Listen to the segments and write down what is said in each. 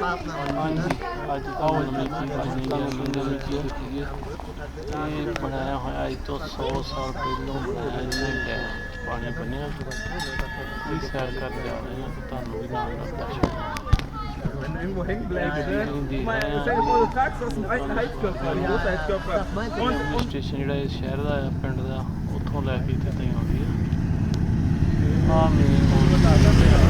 ਹਾਂਜੀ ਅੱਜ ਤਾਂ ਨਵੀਂ ਚੀਜ਼ ਬਣੀ ਹੈ ਨਵੀਂ ਹੈ ਇਹ ਬਣਾਇਆ ਹੋਇਆ ਅੱਜ ਤੋਂ 100 ਸਾਲ ਪਹਿਲਾਂ ਬਣਾਇਆ ਇਹਨੇ ਡੈਮ ਪਾਣੀ ਬਣਿਆ ਇਹ ਸੈਰ ਕਰ ਜਾ ਰਹੇ ਹਾਂ ਤੁਹਾਨੂੰ ਵੀ ਨਾਲ ਨਾਲ irgendwo hängen bleibt, Die- ne? Tragst das ist ein Heizkörper, ein großer Heizkörper. Und, railway station ਜਿਹੜਾ ਇਹ ਸ਼ਹਿਰ ਦਾ ਹੈ ਪਿੰਡ ਦਾ ਉੱਥੋਂ ਲੈ ਕੇ ਇੱਥੇ ਤਾਈਂ ਆਉਂਦੀ ਹੈ ਆ ਮੇਨ ਪਾਣੀ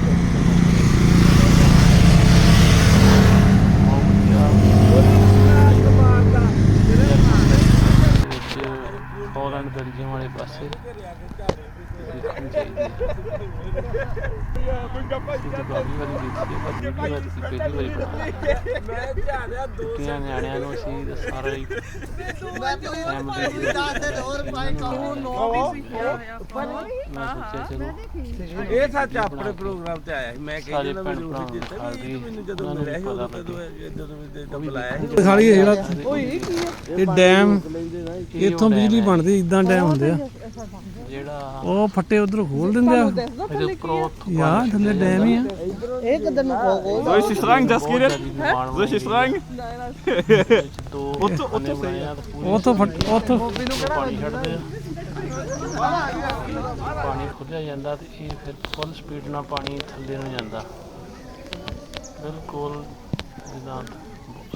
ਨੂੰ ਅਸੀਂ ਤਾਂ ਸਾਰਾ ਹੀ ਫੈਮਿਲੀ ਮੈਂ ਸੋਚਿਆ ਚਲੋ। ਇਹ ਸੱਚ ਆਪਣੇ ਪ੍ਰੋਗਰਾਮ ਤੇ ਆਇਆ ਸੀ। ਮੈਂ ਸਾਰੇ ਕਹਿੰਦਾ ਭੈਣ ਦਿੱਤਾ ਨੂੰ ਵੀ ਮੈਨੂੰ ਜਦੋਂ ਨੂੰ ਮਿਲਿਆ ਸੀ ਪਤਾ ਉਦੋਂ ਲੱਗੇ। ਜਦੋਂ ਜਦੋਂ ਬੁਲਾਇਆ ਸੀ ਖਾਲੀ ਇਹ ਜਿਹੜਾ ਇਹ ਡੈਮ ਇਹ ਇੱਥੋਂ ਬਿਜਲੀ ਬਣਦੀ ਇਦਾਂ ਡੈਮ ਹੁੰਦੇ ਆ। ਜਿਹੜਾ ਉਹ ਫੱਟੇ ਉਧਰ ਖੋਲ ਦਿੰਦੇ ਆ। ਯਾਰ ਥੱਲੇ ਡੈਮ ਹੀ ਆ। Soll ich dich fragen, das geht ਜ਼ਿਆਦਾ Soll ich dich fragen? ਉੱਥੋਂ ਫੱਟ ਉੱਥੋਂ ਪਾਣੀ ਛੱਡਦੇ ਆ ਪਾਣੀ ਖੁੱਲਿਆ ਜਾਂਦਾ ਤੇ ਇਹ ਫਿਰ ਫੁੱਲ ਸਪੀਡ ਨਾਲ ਪਾਣੀ ਥੱਲੇ ਨੂੰ ਜਾਂਦਾ। ਬਿਲਕੁਲ ਜਿੱਦਾਂ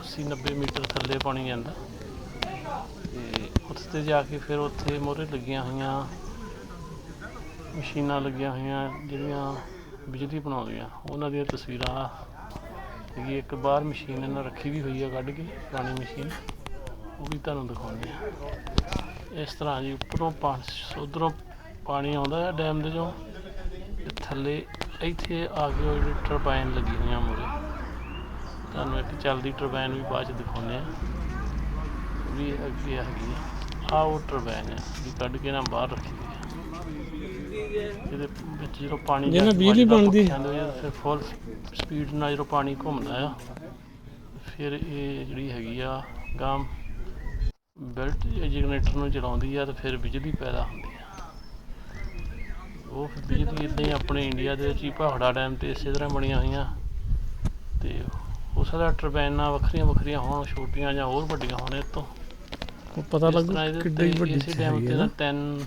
80 90 ਮੀਟਰ ਥੱਲੇ ਪਾਣੀ ਜਾਂਦਾ। ਤੇ ਉੱਥੇ ਤੇ ਜਾ ਕੇ ਫਿਰ ਉੱਥੇ ਮੋਹਰੇ ਲੱਗੀਆਂ ਹੋਈਆਂ, ਮਸ਼ੀਨਾਂ ਲੱਗੀਆਂ ਹੋਈਆਂ ਜਿਹੜੀਆਂ ਬਿਜਲੀ ਬਣਾਉਂਦੀਆਂ। ਉਹਨਾਂ ਦੀਆਂ ਤਸਵੀਰਾਂ ਹੈਗੀ, ਇੱਕ ਬਾਹਰ ਮਸ਼ੀਨ ਇਹਨਾਂ ਰੱਖੀ ਵੀ ਹੋਈ ਆ ਕੱਢ ਕੇ, ਪੁਰਾਣੀ ਮਸ਼ੀਨ। ਉਹ ਵੀ ਤੁਹਾਨੂੰ ਦਿਖਾਉਂਦੇ ਆ। ਇਸ ਤਰ੍ਹਾਂ ਜੀ ਉੱਪਰੋਂ ਪਾਣੀ, ਉਧਰੋਂ ਪਾਣੀ ਆਉਂਦਾ ਹੈ ਡੈਮ ਦੇ ਚੋਂ ਥੱਲੇ ਇੱਥੇ ਆ ਕੇ ਉਹ ਜਿਹੜੀ ਟਰਬਾਈਨ ਲੱਗੀ ਹੋਈਆਂ ਮੂਰੇ ਤੁਹਾਨੂੰ ਇੱਕ ਚੱਲਦੀ ਟਰਬਾਈਨ ਵੀ ਬਾਅਦ ਚ ਦਿਖਾਉਂਦੇ ਆ। ਉਹ ਵੀ ਅੱਗੇ ਹੈਗੀ ਆ। ਆਹ ਉਹ ਟਰਬਾਈਨ ਹੈ ਵੀ ਕੱਢ ਕੇ ਨਾ ਬਾਹਰ ਰੱਖੀ ਹੋਈ ਹੈ। ਇਹਦੇ ਵਿੱਚ ਜਦੋਂ ਪਾਣੀ ਜਿਹਦੇ ਨਾਲ ਜਾ ਕੇ ਬਿਜਲੀ ਬਣਦੀ। ਦੇ ਫਿਰ ਫੁੱਲ ਸਪੀਡ ਨਾਲ ਜਦੋਂ ਪਾਣੀ ਘੁੰਮਦਾ ਆ ਫਿਰ ਇਹ ਜਿਹੜੀ ਹੈਗੀ ਆ ਗਾਮ ਬੈਲਟ ਜਨਰੇਟਰ ਨੂੰ ਚਲਾਉਂਦੀ ਆ ਤੇ ਫਿਰ ਬਿਜਲੀ ਪੈਦਾ ਹੁੰਦੀ ਆ। ਉਹ ਫਿਰ ਬਿਜਲੀ ਇਦਾਂ ਹੀ ਆਪਣੇ ਇੰਡੀਆ ਦੇ ਵਿੱਚ ਹੀ ਪਹਾੜਾ ਡੈਮ ਤੇ ਇਸੇ ਤਰ੍ਹਾਂ ਬਣੀਆਂ ਹੋਈਆਂ। ਤੇ ਉਸ ਦਾ ਟਰਬਾਈਨਾਂ ਵੱਖਰੀਆਂ ਵੱਖਰੀਆਂ ਹੋਣ ਛੋਟੀਆਂ ਜਾਂ ਹੋਰ ਵੱਡੀਆਂ ਹੋਣ ਇਹ ਤੋਂ ਉਹ ਪਤਾ ਲੱਗੂ ਕਿੱਡੀ ਵੱਡੀ ਚੀਜ਼ ਡੈਮ ਨਾ। ਤਿੰਨ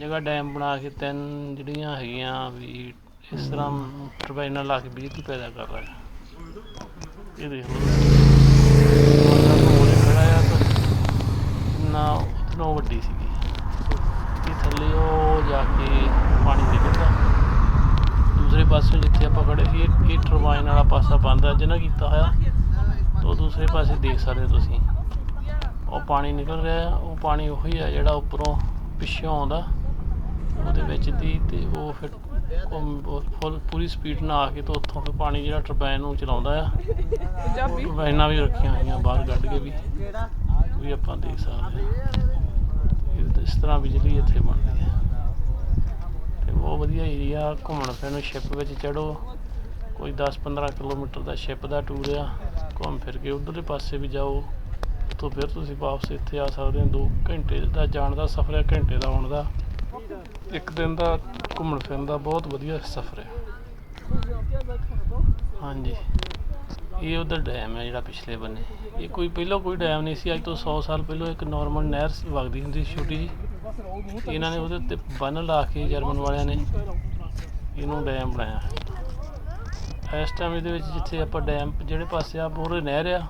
ਜਗ੍ਹਾ ਡੈਮ ਬਣਾ ਕੇ ਤਿੰਨ ਜਿਹੜੀਆਂ ਹੈਗੀਆਂ ਵੀ ਇਸ ਤਰ੍ਹਾਂ ਟਰਬਾਈਨਾਂ ਲਾ ਕੇ ਬਿਜਲੀ ਪੈਦਾ ਕਰ ਰਿਹਾ ਇਹ ਦੇਖ ਲਓ। ਖੜਾ ਆ ਤਾਂ ਨਾ ਉਤਨੋਂ ਵੱਡੀ ਸੀਗੀ। ਇਹ ਥੱਲੇ ਉਹ ਜਾ ਕੇ ਪਾਣੀ ਨਿਕਲਦਾ। ਦੂਸਰੇ ਪਾਸੇ ਜਿੱਥੇ ਆਪਾਂ ਖੜੇ ਸੀ ਇਹ ਟਰਬਾਈਨ ਵਾਲਾ ਪਾਸਾ ਬੰਦ ਹੈ ਜਿਹਨਾਂ ਕੀਤਾ ਹੋਇਆ। ਤੋਂ ਦੂਸਰੇ ਪਾਸੇ ਦੇਖ ਸਕਦੇ ਹੋ ਤੁਸੀਂ। ਉਹ ਪਾਣੀ ਨਿਕਲ ਰਿਹਾ ਉਹ ਪਾਣੀ ਉਹੀ ਆ ਜਿਹੜਾ ਉੱਪਰੋਂ ਪਿੱਛੋਂ ਆਉਂਦਾ। ਉਹਦੇ ਵਿੱਚ ਦੀ ਤੇ ਉਹ ਫਿਰ ਫੁੱਲ ਪੂਰੀ ਸਪੀਡ ਨਾਲ ਆ ਕੇ ਤੇ ਉੱਥੋਂ ਫਿਰ ਪਾਣੀ ਜਿਹੜਾ ਟਰਬਾਈਨ ਨੂੰ ਚਲਾਉਂਦਾ ਆ। ਟਰਬਾਈਨਾਂ ਵੀ ਰੱਖੀਆਂ ਹੋਈਆਂ ਬਾਹਰ ਕੱਢ ਕੇ ਵੀ। ਉਹ ਵੀ ਆਪਾਂ ਦੇਖ ਸਕਦੇ ਹਾਂ। ਇਸ ਤਰ੍ਹਾਂ ਬਿਜਲੀ ਇੱਥੇ ਬਣਦੀ ਹੈ। ਤੇ ਬਹੁਤ ਵਧੀਆ ਏਰੀਆ ਘੁੰਮਣ ਫਿਰਨ ਨੂੰ ਸ਼ਿਪ ਵਿੱਚ ਚੜੋ ਕੋਈ 10-15 ਕਿਲੋਮੀਟਰ ਦਾ ਸ਼ਿਪ ਦਾ ਟੂਰ ਆ। ਘੁੰਮ ਫਿਰ ਕੇ ਉਧਰਲੇ ਪਾਸੇ ਵੀ ਜਾਓ। ਤੋਂ ਫਿਰ ਤੁਸੀਂ ਵਾਪਸ ਇੱਥੇ ਆ ਸਕਦੇ ਹੋ 2 ਘੰਟੇ ਦਾ ਜਾਣ ਦਾ ਸਫ਼ਰ ਹੈ ਘੰਟੇ ਦਾ ਆਉਣ ਦਾ। ਇੱਕ ਦਿਨ ਦਾ ਘੁੰਮਣ ਫਿਰਨ ਦਾ ਬਹੁਤ ਵਧੀਆ ਸਫ਼ਰ ਹੈ। ਹਾਂਜੀ। ਇਹ ਉਧਰ ਡੈਮ ਹੈ ਜਿਹੜਾ ਪਿਛਲੇ ਬੰਨੇ। ਇਹ ਕੋਈ ਪਹਿਲਾਂ ਕੋਈ ਡੈਮ ਨਹੀਂ ਸੀ ਅੱਜ ਤੋਂ 100 ਸਾਲ ਪਹਿਲਾਂ ਇੱਕ ਨਾਰਮਲ ਨਹਿਰ ਸੀ, ਵਗਦੀ ਹੁੰਦੀ ਸੀ ਛੋਟੀ ਜੀ ਇਹਨਾਂ ਨੇ ਉਹਦੇ ਉੱਤੇ ਬੰਨ ਲਾ ਕੇ ਜਰਮਨ ਵਾਲਿਆਂ ਨੇ ਇਹਨੂੰ ਡੈਮ ਬਣਾਇਆ। ਇਸ ਟਾਈਮ ਇਹਦੇ ਵਿੱਚ ਜਿੱਥੇ ਆਪਾਂ ਡੈਮ ਜਿਹੜੇ ਪਾਸੇ ਆ ਪੂਰੇ ਨਹਿਰ ਆ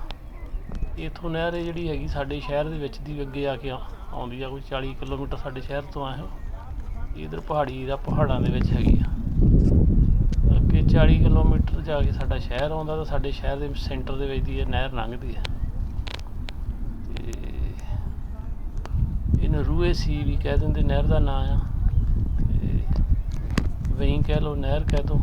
ਇੱਥੋਂ ਨਹਿਰ ਇਹ ਜਿਹੜੀ ਹੈਗੀ ਸਾਡੇ ਸ਼ਹਿਰ ਦੇ ਵਿੱਚ ਦੀ ਅੱਗੇ ਆ ਕੇ ਆਉਂਦੀ ਆ, ਕੋਈ 40 ਕਿਲੋਮੀਟਰ ਸਾਡੇ ਸ਼ਹਿਰ ਤੋਂ ਆ ਇਹ। ਇਧਰ ਪਹਾੜੀ ਦਾ ਪਹਾੜਾਂ ਦੇ ਵਿੱਚ ਹੈਗੀ ਆ। ਅੱਗੇ 40 ਕਿਲੋਮੀਟਰ ਜਾ ਕੇ ਸਾਡਾ ਸ਼ਹਿਰ ਆਉਂਦਾ ਤਾਂ ਸਾਡੇ ਸ਼ਹਿਰ ਦੇ ਸੈਂਟਰ ਦੇ ਵਿੱਚ ਦੀ ਇਹ ਨਹਿਰ ਲੰਘਦੀ ਹੈ ਤੇ ਇਹਨੂੰ ਰੂਏ ਸੀ ਵੀ ਕਹਿ ਦਿੰਦੇ, ਨਹਿਰ ਦਾ ਨਾਂ ਆ। ਤੇ ਵਹੀਂ ਕਹਿ ਲਓ ਨਹਿਰ ਕਹਿ ਦੋ।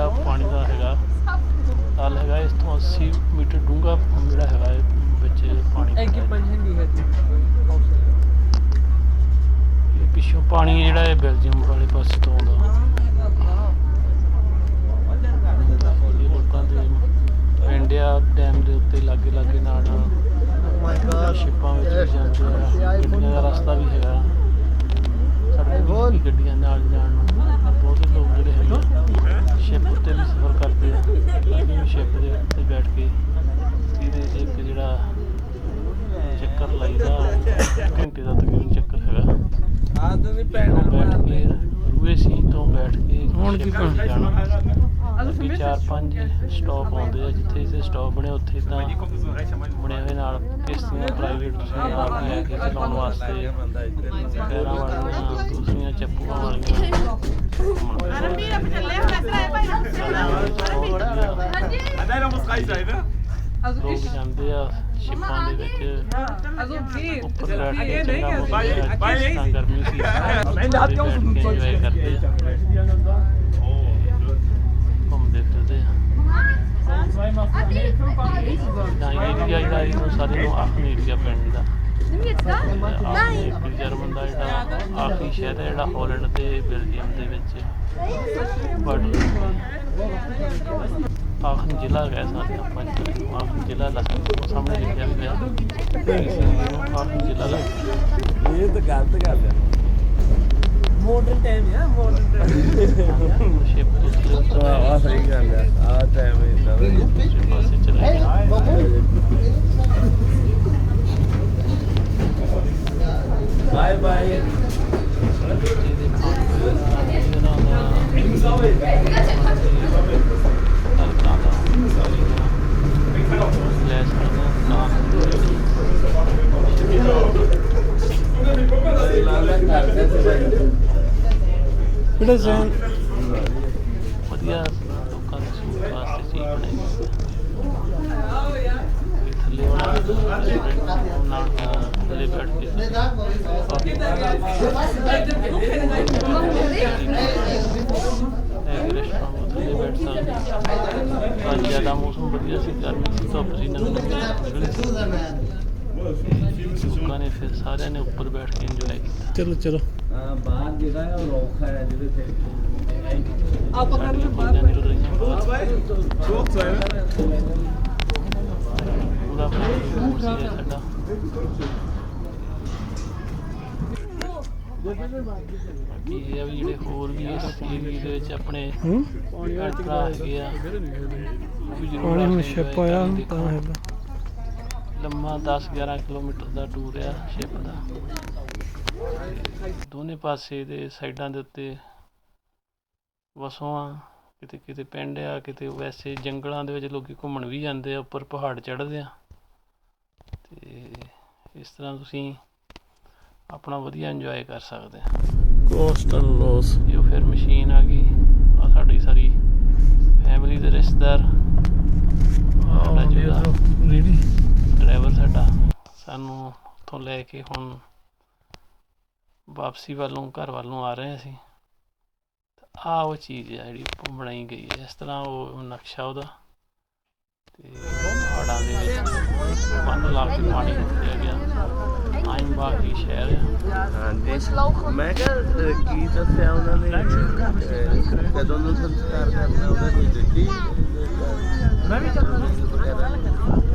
ਜਿਹੜਾ ਪਾਣੀ ਦਾ ਹੈਗਾ ਤਲ ਹੈਗਾ ਇਸ ਤੋਂ 80 ਮੀਟਰ ਡੂੰਘਾ ਜਿਹੜਾ ਹੈਗਾ ਵਿੱਚ ਪਾਣੀ ਇੱਕ ਪੰਜੰਦੀ ਹੈ ਜੀ ਪਿੱਛੋਂ ਪਾਣੀ ਜਿਹੜਾ ਹੈ ਬੈਲਜੀਅਮ ਵਾਲੇ ਪਾਸੇ ਤੋਂ ਆਉਂਦਾ। ਇਹ ਡੈਮ ਦੇ ਉੱਤੇ ਲਾਗੇ ਲਾਗੇ ਨਾਲ ਸ਼ਿਪਾਂ ਵਿੱਚ ਜਾਂਦੇ ਆ। ਗੱਡੀਆਂ ਰਸਤਾ ਵੀ ਹੈਗਾ। ਸਾਡੇ ਗੱਡੀਆਂ ਨਾਲ ਜਾਣ ਸ਼ਿਪ ਉੱਤੇ ਵੀ ਸਫ਼ਰ ਕਰਦੇ ਆ। ਅਸੀਂ ਸ਼ਿਪ ਦੇ ਉੱਤੇ ਬੈਠ ਕੇ ਇਹਦੇ ਇੱਕ ਜਿਹੜਾ ਚੱਕਰ ਲਾਈਦਾ ਘੰਟੇ ਦਾ ਤਕਰੀਬਨ ਚੱਕਰ ਹੈਗਾ। ਆਦਤ ਨਹੀਂ ਤੋਂ ਬੈਠ ਕੇ ਰੂਏ ਸੀ ਤੋਂ ਬੈਠ ਕੇ ਹੁਣ ਕੀ ship ਤੇ ਕਰਨਾ? ਜਾਣਾ ਅੱਗੇ ਚਾਰ ਪੰਜ ਸਟਾਪ ਆਉਂਦੇ ਆ ਜਿੱਥੇ ਜਿੱਥੇ ਸਟਾਪ ਬਣੇ ਉੱਥੇ ਤਾਂ ਬਣੇ ਹੋਏ ਨਾਲ ਕਿਸ਼ਤੀਆਂ ਪ੍ਰਾਈਵੇਟ ਤੁਸੀਂ ਆਪ ਲੈ ਕੇ ਚਲਾਉਣ ਵਾਸਤੇ। ਪੈਰਾਂ ਵਾਲੀਆਂ ਦੂਸਰੀਆਂ ਚੱਪੂਆਂ ਵਾਲੀਆਂ। Also ਲੋਕ ich, ਜਾਂਦੇ ਆ ਸ਼ਿਪਾਂ ਦੇ ਵਿੱਚ also okay. ਉੱਪਰ ਬੈਠ ਕੇ ਚੰਗਾ ਮੌਸਮ ਬਾਈ- ਹੈ ਬਾਈ ਬਾਈ। ਤਾਂ ਗਰਮੀ ਸੀ Am Ende hat die auch so ein Zeug ਕਰਦੇ ਆ ਘੁੰਮਦੇ ਫਿਰਦੇ ਆ ਨਾ ਇਹ ਵੀ ਆਈ ਦਾ ਇਹਨੂੰ ਸਾਰੇ ਨੂੰ ਆਖਣੀ ਪਿਆ ਪਿੰਡ ਦਾ ਆਖਰੀ ਜਰਮਨ ਦਾ ਜਿਹੜਾ ਆਖਰੀ ਸ਼ਹਿਰ ਹੈ ਜਿਹੜਾ ਹਾਲੈਂਡ ਤੇ ਬੈਲਜੀਅਮ ਦੇ ਵਿੱਚ। ਬਾਰਡਰ ਆਖਰੀ ਜ਼ਿਲ੍ਹਾ ਹੈ ਆਪਾਂ ਨੂੰ ਆਖਰੀ ਜ਼ਿਲ੍ਹਾ ਲੱਗਦਾ ਸਾਹਮਣੇ ਲਿਖਿਆ ਵੀ ਹੋਇਆ ਆਖਰੀ ਜ਼ਿਲ੍ਹਾ ਲੱਗਦਾ ਇਹ ਤਾਂ ਗਲਤ ਗੱਲ ਹੈ। ਮਾਡਰਨ ਟਾਈਮ ਹੈ ਮਾਡਰਨ ਸ਼ਿਪ ਤੋਂ ਟਾਈਮ ਆ ਸਹੀ ਗੱਲ ਹੈ ਆ ਟਾਈਮ ਇਦਾਂ ਦਾ ਪਾਸੇ ਚਲੇ ਗਏ ਬਾਏ ਬਾਏ ਜਿਹਦੇ ਖਾਣ ਪੀਣ ਦਾ ਜਿਹੜਾ ਹੁੰਦਾ ਹਲਕਾ ਦਾ ਲੈ ਸਕਦਾ ਨਾ ਕਿਹੜੇ ਸੈਨ ਵਧੀਆ, ਲੋਕਾਂ ਦੇ ਸੂਟ ਵਾਸਤੇ ਚੀਜ਼ ਬਣਾਈ ਇਹ ਥੱਲੇ ਵਾਲਾ ਨਾਲ ਥੱਲੇ ਬੈਠ ਕੇ। ਥੱਲੇ ਬੈਠ ਸਕਦੇ। ਅੱਜ ਜ਼ਿਆਦਾ ਮੌਸਮ ਵਧੀਆ ਸੀ, ਗਰਮੀ ਸੀ, ਧੁੱਪ ਸੀ ਨੰਗੀ ਸੀ ਲੋਕਾਂ ਨੇ ਫਿਰ ਸਾਰਿਆਂ ਨੇ ਉੱਪਰ ਬੈਠ ਕੇ ਇੰਜੋਏ ਕੀਤਾ। ਚਲੋ ਚਲੋ। ਹਾਂ ਬਾਹਰ ਜਿਹੜਾ ਹੈ ਉਹ ਰੌਖਾ ਹੈ ਜਿਹਦੇ ਤੇ ਸਾਡੀਆਂ ਫੌਜਾਂ ਨਿਕਲ ਰਹੀਆਂ ਬਹੁਤ ਪੂਰਾ ਮੂਡ ਸੀ ਸਾਡਾ। ਬਾਕੀ ਇਹ ਆ ਵੀ ਜਿਹੜੇ ਹੋਰ ਵੀ ਇਸ ਏਰੀਏ ਦੇ ਵਿੱਚ ਆਪਣੇ ਹੂੰ? ਆ ਪਾਣੀ ਹੁਣ ਆ ਕੇ ਸ਼ਿਪ enjoy ਆਇਆ ਕਰਨ ਤਾਂ ਦੇਖੋ। ਲੰਮਾ 10-11 ਕਿਲੋਮੀਟਰ ਦਾ ਟੂਰ ਆ ਸ਼ਿਪ ਦਾ। ਦੋਨੇ ਪਾਸੇ ਦੇ ਸਾਈਡਾਂ ਦੇ ਉੱਤੇ ਵਸੋਂ ਕਿਤੇ ਕਿਤੇ ਪਿੰਡ ਆ ਕਿਤੇ ਵੈਸੇ ਜੰਗਲਾਂ ਦੇ ਵਿੱਚ ਲੋਕੀ ਘੁੰਮਣ ਵੀ ਜਾਂਦੇ ਆ ਉੱਪਰ ਪਹਾੜ ਚੜ੍ਹਦੇ ਆ। ਤੇ ਇਸ ਤਰ੍ਹਾਂ ਤੁਸੀਂ ਆਪਣਾ ਵਧੀਆ ਇੰਜੋਏ ਕਰ ਸਕਦੇ ਆ। ਕੋਸਟਲ ਲੋਸ ਇਹ ਫਿਰ ਮਸ਼ੀਨ ਆ ਗਈ ਆ ਸਾਡੀ ਸਾਰੀ ਫੈਮਿਲੀ ਦੇ ਰਿਸ਼ਤੇਦਾਰ ਸਾਡਾ ਜਿਹੜਾ ਰੇੜੀ ਡਰਾਈਵਰ ਸਾਡਾ ਸਾਨੂੰ ਉੱਥੋਂ ਲੈ ਕੇ ਹੁਣ ਵਾਪਸੀ ਵੱਲੋਂ ਘਰ ਵੱਲੋਂ ਆ ਰਹੇ ਸੀ। ਆ ਉਹ ਚੀਜ਼ ਹੈ ਜਿਹੜੀ ਬਣਾਈ ਗਈ ਹੈ ਇਸ ਤਰ੍ਹਾਂ ਉਹ ਨਕਸ਼ਾ ਉਹਦਾ ਤੇ ਪਹਾੜਾਂ ਦੇ ਵਿੱਚ ਬੰਨ ਲਾ ਕੇ ਪਾਣੀ ਉੱਤਿਆ ਗਿਆ। ਆਇਨ ਬਾਗੀ ਸ਼ਹਿਰ ਹਾਂਜੀ। ਮੈਂ ਕਿਹਾ ਕੀ ਦੱਸਿਆ ਉਹਨਾਂ ਨੇ? ਕਦੋਂ ਨੂੰ ਸੰਸਕਾਰ ਕਰਨਾ ਉਹਦਾ ਕੋਈ ਦਿੱਤੀ ਮੈਂ ਵੀ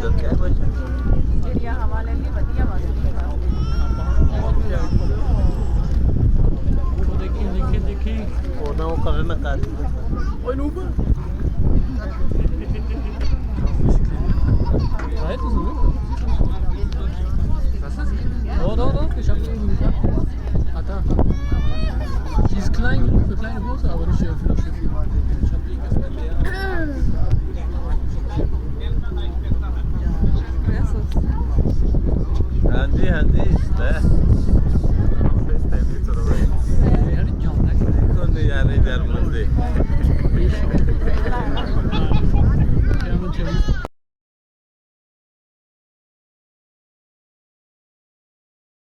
ਦੱਸਿਆ ਕੁਝ ਜਿਹੜੀਆਂ ਹਵਾ ਲੈਂਦੀ ਵਧੀਆ ਵਗਦੀ ਦੇਖੀ ਦੇਖੀ। ਦੇਖੀ ਉਹਨਾਂ ਉਹ ਕਰਨ ਨਾ ਕਰ ਓਏ ਨੂਬ। Handy, handy işte. Ini kan nyari dari